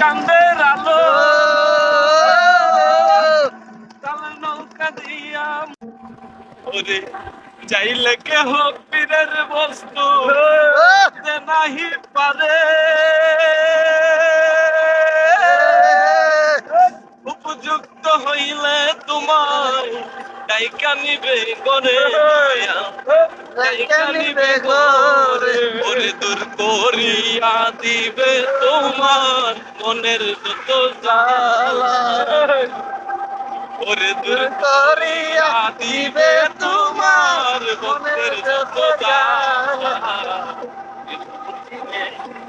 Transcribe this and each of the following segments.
চাঁদের আলো। নৌকা দিয়া। ওরে চাইলে কেহ পীরের বস্তু নাহি পারে। উপযুক্ত হইলে তোমার ডাইকা নিবে গরে ডাইকা নিবে গরে ওরে দূর করিয়া দিবে তোমার মনের যত জ্বালা। ওরে দূর করিয়া দিবে তোমার মনের যত জ্বালা।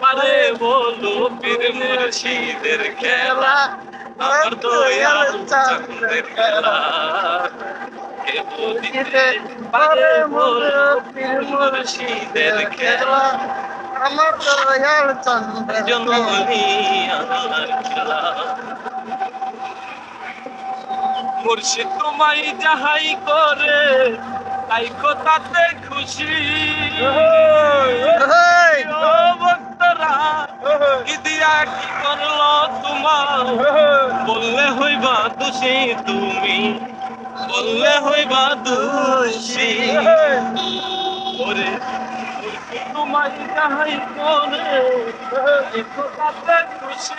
পারে বলো পীর মুর্শিদের খেলা আমার দয়াল চাঁদের খেলা। পারে বলো পীর মুর্শিদের খেলা আমার দয়াল চন্দ্র জননী আমার খেলা। মুর্শিদ তোমায় যাহাই করে, তাই তাতে খুশি। করল তোমার। বললে হইবা দোষী তুমি। বললে হইবা দোষী। ওরে তোমায় যাহাই করে তাতে খুশি।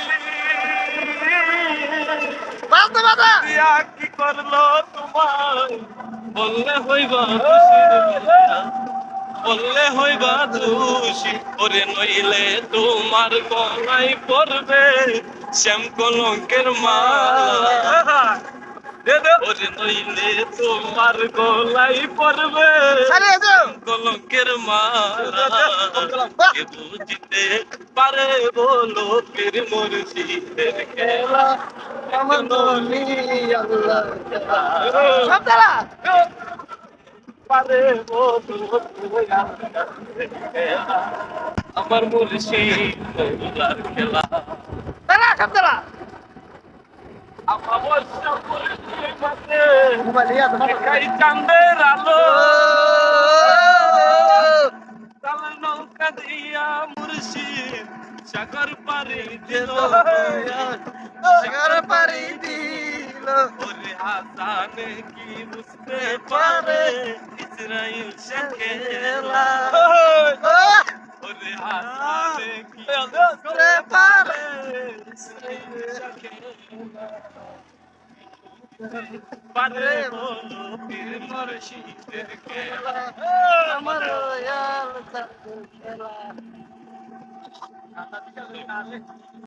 বাদা বাদা কি করল তোমার বললে হইবা বেলা, বললে হইবা দোষী ওরে নইলে তোমার গলায় পড়বে শ্যাম কলঙ্কের মালা। ওরে নইলে তোমার গলায় পড়বে কলঙ্কের মালা। কে বুঝিতে পারে বলো পীর মুর্শিদের খেলা? আমার আল্লাহ পারে আমার মুর্শিদ খেলা। দাঁড়া সব দাঁড়া। চাঁদের আলো। নৌকা দিয়া মুর্শিদ সাগর পারে দিল। সাগর পারি দিল। ওরে কি বুঝতে পারে? ইসরাইল খেলা ওরে হাসানে কি বুঝতে পারে খেলা পারে বলো পীর মুর্শিদের খেলা আমার দয়াল চন্দ্র